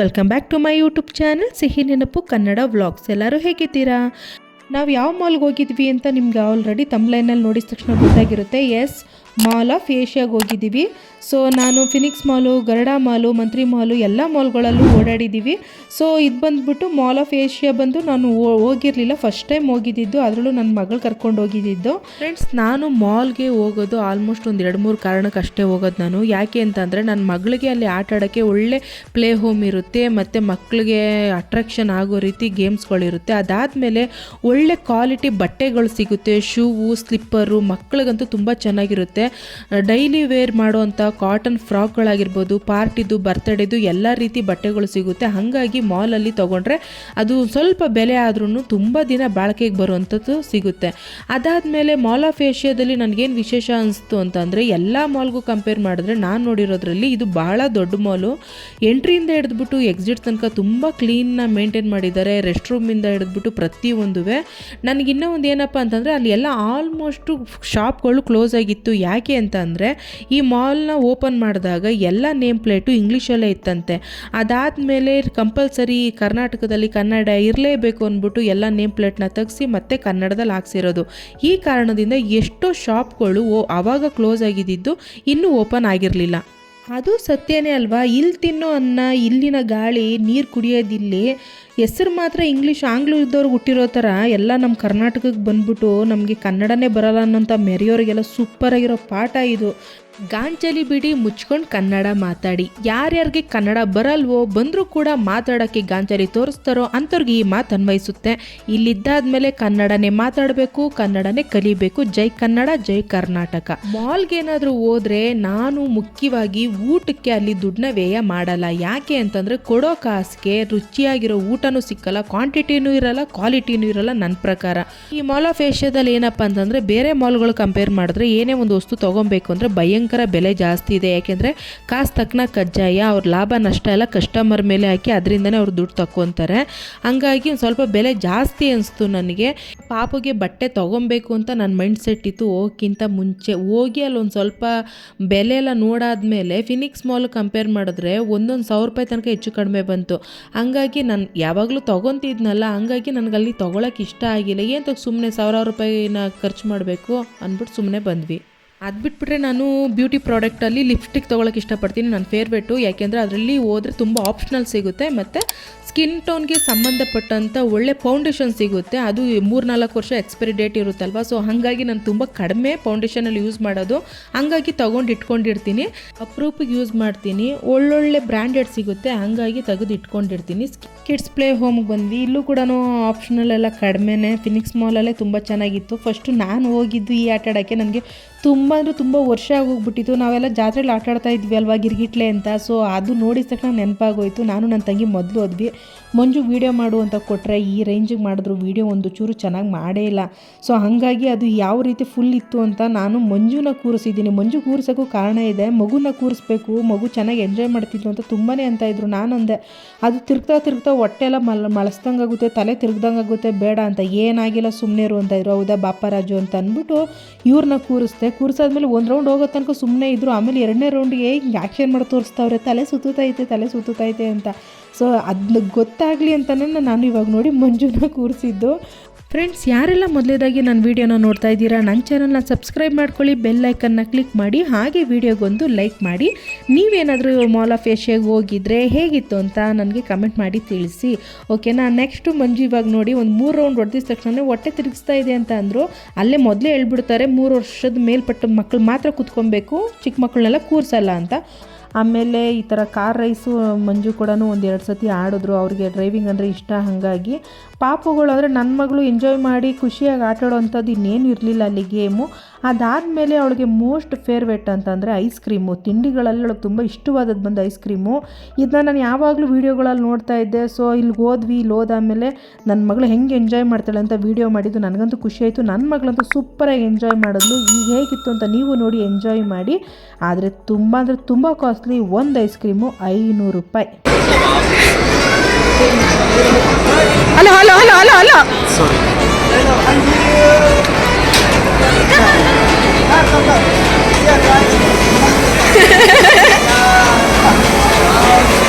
Welcome back to my YouTube channel Sihi Nenapu Kannada vlogs ಎಲ್ಲರೂ ಹೇಗಿದ್ದೀರಾ? ನಾವು ಯಾವ ಮಾಲ್ಗೆ ಹೋಗಿದ್ವಿ ಅಂತ ನಿಮ್ಗೆ ಆಲ್ರೆಡಿ ತಮ್ಲೈನಲ್ಲಿ ನೋಡಿದ ತಕ್ಷಣ ಗೊತ್ತಾಗಿರುತ್ತೆ. ಎಸ್ ಮಾಲ್ ಆಫ್ ಏಷ್ಯಾಗೆ ಹೋಗಿದ್ದೀವಿ. ಸೊ ನಾನು ಫಿನಿಕ್ಸ್ ಮಾಲು ಗರಡಾ ಮಾಲು ಮಂತ್ರಿ ಮಾಲು ಎಲ್ಲ ಮಾಲ್ಗಳಲ್ಲೂ ಓಡಾಡಿದ್ದೀವಿ. ಸೊ ಇದು ಬಂದ್ಬಿಟ್ಟು ಮಾಲ್ ಆಫ್ ಏಷ್ಯಾ ಬಂದು ನಾನು ಹೋಗಿರಲಿಲ್ಲ. ಫಸ್ಟ್ ಟೈಮ್ ಹೋಗಿದ್ದಿದ್ದು, ಅದರಲ್ಲೂ ನನ್ನ ಮಗಳು ಕರ್ಕೊಂಡು ಹೋಗಿದ್ದಿದ್ದು. ಫ್ರೆಂಡ್ಸ್ ನಾನು ಮಾಲ್ಗೆ ಹೋಗೋದು ಆಲ್ಮೋಸ್ಟ್ ಒಂದು ಎರಡು ಮೂರು ಕಾರಣಕ್ಕೆ ಅಷ್ಟೇ ಹೋಗೋದು ನಾನು. ಯಾಕೆ ಅಂತಂದರೆ ನನ್ನ ಮಗಳಿಗೆ ಅಲ್ಲಿ ಆಟ ಆಡೋಕ್ಕೆ ಒಳ್ಳೆ ಪ್ಲೇ ಹೋಮ್ ಇರುತ್ತೆ, ಮತ್ತು ಮಕ್ಕಳಿಗೆ ಅಟ್ರಾಕ್ಷನ್ ಆಗೋ ರೀತಿ ಗೇಮ್ಸ್ಗಳಿರುತ್ತೆ ಅದಾದಮೇಲೆ ಒಳ್ಳೆ ಕ್ವಾಲಿಟಿ ಬಟ್ಟೆಗಳು ಸಿಗುತ್ತೆ, ಶೂವು ಸ್ಲಿಪ್ಪರು ಮಕ್ಕಳಿಗಂತೂ ತುಂಬ ಚೆನ್ನಾಗಿರುತ್ತೆ. ಡೈಲಿ ವೇರ್ ಮಾಡುವಂಥ ಕಾಟನ್ ಫ್ರಾಕ್ಗಳಾಗಿರ್ಬೋದು, ಪಾರ್ಟಿದು, ಬರ್ತಡೇದು ಎಲ್ಲ ರೀತಿ ಬಟ್ಟೆಗಳು ಸಿಗುತ್ತೆ. ಹಾಗಾಗಿ ಮಾಲಲ್ಲಿ ತೊಗೊಂಡ್ರೆ ಅದು ಸ್ವಲ್ಪ ಬೆಲೆ ಆದ್ರೂ ತುಂಬ ದಿನ ಬಾಳಿಕೆಗೆ ಬರುವಂಥದ್ದು ಸಿಗುತ್ತೆ. ಅದಾದಮೇಲೆ ಮಾಲ್ ಆಫ್ ಏಷ್ಯಾದಲ್ಲಿ ನನಗೇನು ವಿಶೇಷ ಅನಿಸ್ತು ಅಂತಂದರೆ, ಎಲ್ಲ ಮಾಲ್ಗೂ ಕಂಪೇರ್ ಮಾಡಿದ್ರೆ ನಾನು ನೋಡಿರೋದ್ರಲ್ಲಿ ಇದು ಭಾಳ ದೊಡ್ಡ ಮಾಲು. ಎಂಟ್ರಿಯಿಂದ ಹಿಡಿದ್ಬಿಟ್ಟು ಎಕ್ಸಿಟ್ ತನಕ ತುಂಬ ಕ್ಲೀನ್ನ ಮೇಂಟೈನ್ ಮಾಡಿದ್ದಾರೆ. ರೆಸ್ಟ್ ರೂಮಿಂದ ಹಿಡಿದ್ಬಿಟ್ಟು ಪ್ರತಿಯೊಂದುವೆ. ನನಗಿನ್ನೂ ಒಂದು ಏನಪ್ಪ ಅಂತಂದರೆ ಅಲ್ಲಿ ಎಲ್ಲ ಆಲ್ಮೋಸ್ಟು ಶಾಪ್ಗಳು ಕ್ಲೋಸ್ ಆಗಿತ್ತು. ಯಾಕೆ ಅಂತ ಅಂದರೆ ಈ ಮಾಲ್ನ ಓಪನ್ ಮಾಡಿದಾಗ ಎಲ್ಲ ನೇಮ್ ಪ್ಲೇಟು ಇಂಗ್ಲೀಷಲ್ಲೇ ಇತ್ತಂತೆ. ಅದಾದ ಮೇಲೆ ಕಂಪಲ್ಸರಿ ಕರ್ನಾಟಕದಲ್ಲಿ ಕನ್ನಡ ಇರಲೇಬೇಕು ಅಂದ್ಬಿಟ್ಟು ಎಲ್ಲ ನೇಮ್ ಪ್ಲೇಟ್ನ ತೆಗೆಸಿ ಮತ್ತೆ ಕನ್ನಡದಲ್ಲಿ ಹಾಕ್ಸಿರೋದು. ಈ ಕಾರಣದಿಂದ ಎಷ್ಟೋ ಶಾಪ್ಗಳು ಓ ಆವಾಗ ಕ್ಲೋಸ್ ಆಗಿದ್ದಿದ್ದು ಇನ್ನೂ ಓಪನ್ ಆಗಿರಲಿಲ್ಲ. ಅದು ಸತ್ಯನೇ ಅಲ್ವಾ? ಇಲ್ಲಿ ತಿನ್ನೋ ಅನ್ನ, ಇಲ್ಲಿನ ಗಾಳಿ, ನೀರು ಕುಡಿಯೋದಿಲ್ಲಿ ಹೆಸರು ಮಾತ್ರ ಇಂಗ್ಲೀಷ್ ಆಂಗ್ಲ ಇದ್ದವ್ರಿಗೆ ಹುಟ್ಟಿರೋ ಥರ ಎಲ್ಲ ನಮ್ಮ ಕರ್ನಾಟಕಕ್ಕೆ ಬಂದ್ಬಿಟ್ಟು ನಮಗೆ ಕನ್ನಡನೇ ಬರಲ್ಲ ಅನ್ನೋಂಥ ಮೆರೆಯೋರಿಗೆಲ್ಲ ಸೂಪರಾಗಿರೋ ಪಾಠ ಇದು. ಗಾಂಚಲಿ ಬಿಡಿ ಮುಚ್ಕೊಂಡು ಕನ್ನಡ ಮಾತಾಡಿ. ಯಾರ್ಯಾರಿಗೆ ಕನ್ನಡ ಬರಲ್ವೋ ಬಂದರೂ ಕೂಡ ಮಾತಾಡೋಕ್ಕೆ ಗಾಂಚಲಿ ತೋರಿಸ್ತಾರೋ ಅಂಥವ್ರಿಗೆ ಈ ಮಾತು ಅನ್ವಯಿಸುತ್ತೆ. ಇಲ್ಲಿದ್ದಾದ್ಮೇಲೆ ಕನ್ನಡನೇ ಮಾತಾಡಬೇಕು, ಕನ್ನಡನೇ ಕಲಿಬೇಕು. ಜೈ ಕನ್ನಡ, ಜೈ ಕರ್ನಾಟಕ. ಮಾಲ್ಗೇನಾದರೂ ಹೋದರೆ ನಾನು ಮುಖ್ಯವಾಗಿ ಊಟಕ್ಕೆ ಅಲ್ಲಿ ದುಡ್ಡನ್ನ ವ್ಯಯ ಮಾಡಲ್ಲ. ಯಾಕೆ ಅಂತಂದರೆ ಕೊಡೋ ಕಾಸಿಗೆ ರುಚಿಯಾಗಿರೋ ಊಟನೂ ಸಿಕ್ಕಲ್ಲ ಕ್ವಾಂಟಿಟಿನೂ ಇರಲ್ಲ ಕ್ವಾಲಿಟಿನೂ ಇರಲ್ಲ ನನ್ನ ಪ್ರಕಾರ. ಈ ಮಾಲ್ ಆಫ್ ಏಷ್ಯಾದಲ್ಲಿ ಏನಪ್ಪ ಅಂತಂದರೆ ಬೇರೆ ಮಾಲ್ಗಳು ಕಂಪೇರ್ ಮಾಡಿದ್ರೆ ಏನೇ ಒಂದು ವಸ್ತು ತೊಗೊಬೇಕು ಅಂದರೆ ಭಯಂಕರ ಬೆಲೆ ಜಾಸ್ತಿ ಇದೆ. ಯಾಕೆಂದರೆ ಕಾಸು ತಕ್ಕನ ಕಜ್ಜಾಯ, ಅವ್ರ ಲಾಭ ನಷ್ಟ ಎಲ್ಲ ಕಸ್ಟಮರ್ ಮೇಲೆ ಹಾಕಿ ಅದರಿಂದನೇ ಅವ್ರು ದುಡ್ಡು ತಕ್ಕೊತಾರೆ. ಹಂಗಾಗಿ ಒಂದು ಸ್ವಲ್ಪ ಬೆಲೆ ಜಾಸ್ತಿ ಅನಿಸ್ತು ನನಗೆ. ಪಾಪಗೆ ಬಟ್ಟೆ ತೊಗೊಬೇಕು ಅಂತ ನನ್ನ ಮೈಂಡ್ ಸೆಟ್ ಇತ್ತು. ಹೋಗಕ್ಕಿಂತ ಮುಂಚೆ ಹೋಗಿ ಅಲ್ಲಿ ಒಂದು ಸ್ವಲ್ಪ ಬೆಲೆ ಎಲ್ಲ ನೋಡಾದ್ಮೇಲೆ ಫಿನಿಕ್ಸ್ ಮಾಲ್ ಕಂಪೇರ್ ಮಾಡಿದ್ರೆ ಒಂದೊಂದು ಸಾವಿರ ರೂಪಾಯಿ ತನಕ ಹೆಚ್ಚು ಕಡಿಮೆ ಬಂತು. ಹಂಗಾಗಿ ನಾನು ಯಾವಾಗಲೂ ತೊಗೊತಿದ್ನಲ್ಲ, ಹಂಗಾಗಿ ನನಗಲ್ಲಿ ತೊಗೊಳಕ್ಕೆ ಇಷ್ಟ ಆಗಿಲ್ಲ. ಏನು ಸುಮ್ಮನೆ ಸಾವಿರಾರು ರೂಪಾಯಿನ ಖರ್ಚು ಮಾಡಬೇಕು ಅಂದ್ಬಿಟ್ಟು ಸುಮ್ಮನೆ ಬಂದ್ವಿ. ಅದು ಬಿಟ್ಬಿಟ್ರೆ ನಾನು ಬ್ಯೂಟಿ ಪ್ರಾಡಕ್ಟಲ್ಲಿ ಲಿಪ್ಸ್ಟಿಕ್ ತೊಗೊಳಕ್ಕೆ ಇಷ್ಟಪಡ್ತೀನಿ. ನನ್ನ ಫೇವ್ರೇಟು. ಯಾಕೆಂದರೆ ಅದರಲ್ಲಿ ಹೋದರೆ ತುಂಬ ಆಪ್ಷನಲ್ ಸಿಗುತ್ತೆ. ಮತ್ತು ಸ್ಕಿನ್ ಟೋನ್ಗೆ ಸಂಬಂಧಪಟ್ಟಂಥ ಒಳ್ಳೆ ಫೌಂಡೇಶನ್ ಸಿಗುತ್ತೆ. ಅದು ಮೂರ್ನಾಲ್ಕು ವರ್ಷ ಎಕ್ಸ್ಪೈರಿ ಡೇಟ್ ಇರುತ್ತಲ್ವ? ಸೊ ಹಾಗಾಗಿ ನಾನು ತುಂಬ ಕಡಿಮೆ ಫೌಂಡೇಶನಲ್ಲಿ ಯೂಸ್ ಮಾಡೋದು. ಹಂಗಾಗಿ ತೊಗೊಂಡು ಇಟ್ಕೊಂಡಿರ್ತೀನಿ. ಅಪ್ರೂಪಿಗೆ ಯೂಸ್ ಮಾಡ್ತೀನಿ. ಒಳ್ಳೊಳ್ಳೆ ಬ್ರ್ಯಾಂಡೆಡ್ ಸಿಗುತ್ತೆ. ಹಾಗಾಗಿ ತೆಗೆದು ಇಟ್ಕೊಂಡಿರ್ತೀನಿ. ಕಿಡ್ಸ್ ಪ್ಲೇ ಹೋಮ್ಗೆ ಬಂದು ಇಲ್ಲೂ ಕೂಡ ಆಪ್ಷನಲ್ ಎಲ್ಲ ಕಡಿಮೆನೇ. ಫಿನಿಕ್ಸ್ ಮಾಲಲ್ಲೇ ತುಂಬ ಚೆನ್ನಾಗಿತ್ತು. ಫಸ್ಟು ನಾನು ಹೋಗಿದ್ದು ಈ ಆಟ ಆಡೋಕ್ಕೆ. ನನಗೆ ತುಂಬ ಅಂದರೆ ತುಂಬ ವರ್ಷ ಆಗೋಗ್ಬಿಟ್ಟಿತ್ತು. ನಾವೆಲ್ಲ ಜಾತ್ರೆಲಿ ಆಟ ಆಡ್ತಾ ಇದ್ವಿ ಅಲ್ವಾ ಗಿರ್ಗಿಟ್ಲೆ ಅಂತ. ಸೊ ಅದು ನೋಡಿದ ತಕ್ಷಣ ನೆನಪಾಗೋಯ್ತು. ನಾನು ನನ್ನ ತಂಗಿ ಮೊದಲು ಹೋದ್ವಿ. ಮಂಜು ವೀಡಿಯೋ ಮಾಡು ಅಂತ ಕೊಟ್ಟರೆ ಈ ರೇಂಜಿಗೆ ಮಾಡಿದ್ರು. ವೀಡಿಯೋ ಒಂದು ಚೂರು ಚೆನ್ನಾಗಿ ಮಾಡೇ ಇಲ್ಲ. ಸೊ ಹಾಗಾಗಿ ಅದು ಯಾವ ರೀತಿ ಫುಲ್ ಇತ್ತು ಅಂತ ನಾನು ಮಂಜುನ ಕೂರಿಸಿದ್ದೀನಿ. ಮಂಜು ಕೂರಿಸೋಕ್ಕೂ ಕಾರಣ ಇದೆ. ಮಗುನ ಕೂರಿಸ್ಬೇಕು. ಮಗು ಚೆನ್ನಾಗಿ ಎಂಜಾಯ್ ಮಾಡ್ತಿದ್ರು ಅಂತ ತುಂಬಾ ಅಂತ ಇದ್ರು. ನಾನು ಅಂದೆ ಅದು ತಿರ್ಗ್ತಾ ತಿರ್ಗ್ತಾ ಹೊಟ್ಟೆ ಎಲ್ಲ ಮಲ್ ಮಳಸ್ದಂಗಾಗುತ್ತೆ ತಲೆ ತಿರ್ಗ್ದಂಗೆ ಆಗುತ್ತೆ. ಬೇಡ ಅಂತ ಏನಾಗಿಲ್ಲ ಸುಮ್ಮನೆ ಇರು ಅಂತ ಇದ್ರು. ಹೌದಾ ಬಾಪರಾಜು ಅಂತ ಅಂದ್ಬಿಟ್ಟು ಇವ್ರನ್ನ ಕೂರಿಸ್ದೆ. ಕೂರಿಸಾದ್ಮೇಲೆ ಒಂದು ರೌಂಡ್ ಹೋಗೋ ತನಕ ಸುಮ್ಮನೆ ಇದ್ದರು ಆಮೇಲೆ ಎರಡನೇ ರೌಂಡ್ಗೆ ಹಿಂಗೆ ಆ್ಯಕ್ಷನ್ ಮಾಡಿ ತೋರಿಸ್ತಾವ್ರೆ. ತಲೆ ಸುತ್ತೈತೆ ತಲೆ ಸುತ್ತೈತೆ ಅಂತ. ಸೊ ಅದನ್ನ ಗೊತ್ತಾಗಲಿ ಅಂತಲೇ ನಾನು ಇವಾಗ ನೋಡಿ ಮಂಜುನ ಕೂರಿಸಿದ್ದು. ಫ್ರೆಂಡ್ಸ್ ಯಾರೆಲ್ಲ ಮೊದಲೇದಾಗಿ ನನ್ನ ವೀಡಿಯೋನ ನೋಡ್ತಾ ಇದ್ದೀರಾ, ನನ್ನ ಚಾನಲ್ನ ಸಬ್ಸ್ಕ್ರೈಬ್ ಮಾಡ್ಕೊಳ್ಳಿ ಬೆಲ್ ಐಕನ್ನ ಕ್ಲಿಕ್ ಮಾಡಿ, ಹಾಗೆ ವಿಡಿಯೋಗೊಂದು ಲೈಕ್ ಮಾಡಿ. ನೀವೇನಾದರೂ ಮಾಲ್ ಆಫ್ ಏಷ್ಯಾಗೆ ಹೋಗಿದ್ರೆ ಹೇಗಿತ್ತು ಅಂತ ನನಗೆ ಕಮೆಂಟ್ ಮಾಡಿ ತಿಳಿಸಿ. ಓಕೆನಾ ನೆಕ್ಸ್ಟು ಮಂಜು ಇವಾಗ ನೋಡಿ ಒಂದು ಮೂರು ರೌಂಡ್ ಹೊಡೆದಿದ ತಕ್ಷಣ ಹೊಟ್ಟೆ ತಿರುಗಿಸ್ತಾ ಇದೆ ಅಂತ ಅಂದರು. ಅಲ್ಲೇ ಮೊದಲೇ ಹೇಳ್ಬಿಡ್ತಾರೆ, ಮೂರು ವರ್ಷದ ಮೇಲ್ಪಟ್ಟ ಮಕ್ಕಳು ಮಾತ್ರ ಕೂತ್ಕೊಬೇಕು, ಚಿಕ್ಕ ಮಕ್ಕಳನ್ನೆಲ್ಲ ಕೂರಿಸಲ್ಲ ಅಂತ. ಆಮೇಲೆ ಈ ಥರ ಕಾರ್ ರೈಸು ಮಂಜು ಕೂಡ ಒಂದು ಎರಡು ಸತಿ ಆಡಿದ್ರು, ಅವ್ರಿಗೆ ಡ್ರೈವಿಂಗ್ ಅಂದರೆ ಇಷ್ಟ, ಹಾಗಾಗಿ ಪಾಪುಗಳು ಅಂದರೆ ನನ್ನ ಮಗಳು ಎಂಜಾಯ್ ಮಾಡಿ ಖುಷಿಯಾಗಿ ಆಟ ಆಡೋವಂಥದ್ದು ಇನ್ನೇನು ಇರಲಿಲ್ಲ ಅಲ್ಲಿ ಗೇಮು ಅದಾದಮೇಲೆ ಅವಳಿಗೆ ಮೋಸ್ಟ್ ಫೇವ್ರೇಟ್ ಅಂತಂದರೆ ಐಸ್ ಕ್ರೀಮು ತಿಂಡಿಗಳಲ್ಲಿ ಅವಳಿಗೆ ತುಂಬ ಇಷ್ಟವಾದದ್ದು ಬಂದು ಐಸ್ ಕ್ರೀಮು ಇದನ್ನ ನಾನು ಯಾವಾಗಲೂ ವೀಡಿಯೋಗಳಲ್ಲಿ ನೋಡ್ತಾ ಇದ್ದೆ. ಸೊ ಇಲ್ಲಿ ಹೋದ್ವಿ ಇಲ್ಲಿ ಹೋದಾದಮೇಲೆ ನನ್ನ ಮಗಳು ಹೆಂಗೆ ಎಂಜಾಯ್ ಮಾಡ್ತಾಳೆ ಅಂತ ವೀಡಿಯೋ ಮಾಡಿದ್ದು ನನಗಂತೂ ಖುಷಿ ಆಯಿತು. ನನ್ನ ಮಗಳಂತೂ ಸೂಪರಾಗಿ ಎಂಜಾಯ್ ಮಾಡಿದ್ಲು. ಈಗ ಹೇಗಿತ್ತು ಅಂತ ನೀವು ನೋಡಿ ಎಂಜಾಯ್ ಮಾಡಿ. ಆದರೆ ತುಂಬ ಅಂದರೆ ತುಂಬ ಕಾಸ್ಟ್ಲಿ ಒಂದು ಐಸ್ ಕ್ರೀಮು ಐನೂರು ರೂಪಾಯಿ. هلا هلا هلا هلا هلا. سوري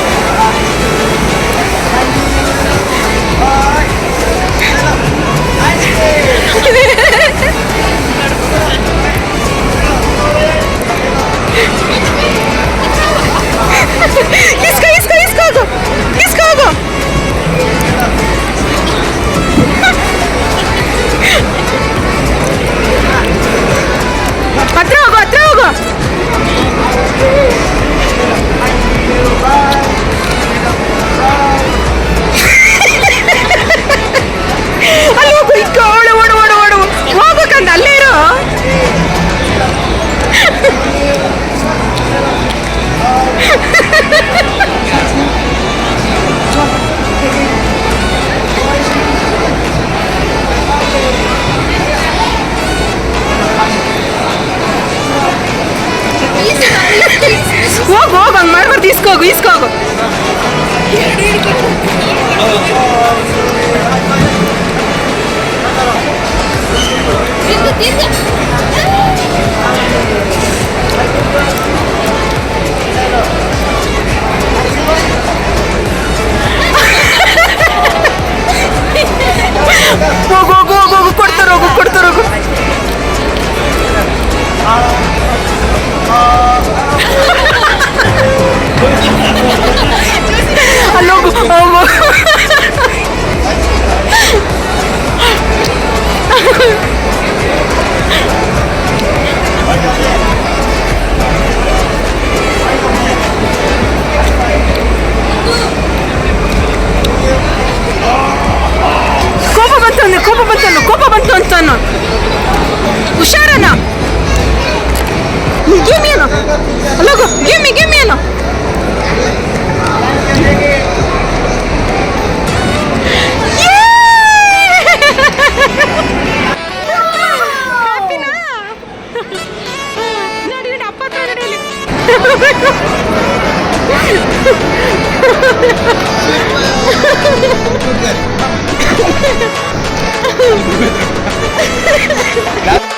ಹೋಗು ಇಸ್ಕೋ ಹೋಗು ಹೋಗು Anna. Look, give me, give me Anna. That's